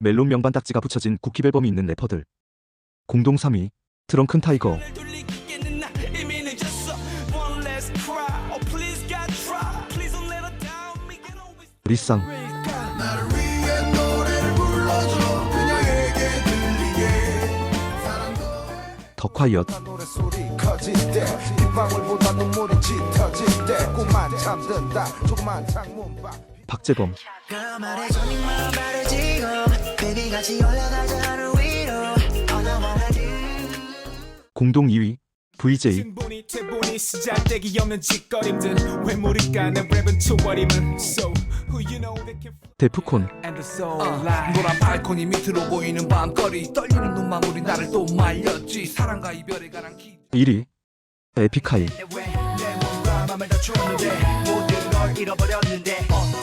멜론 명반 딱지가 붙여진 국힙 앨범이 있는 래퍼들. 공동 3위 드렁큰 타이거. Oh 리쌍. 밖 박재범 같이 올라가자 하늘 위로. All I wanna do 공동 2위 VJ 신분이 태분이 쓰잘데기 없는 짓거림들. 왜 모를까 내 랩은 초월임을 So who you know that can 데프콘. And the soul lie 노란 발코니 밑으로 보이는 밤거리. 떨리는 눈망울이 나를 또 말렸지. 사랑과 이별에 관한 기 1위 에픽하이. 왜내 몸과 맘을 다쳤는데 모든 걸 잃어버렸는데. 어떻게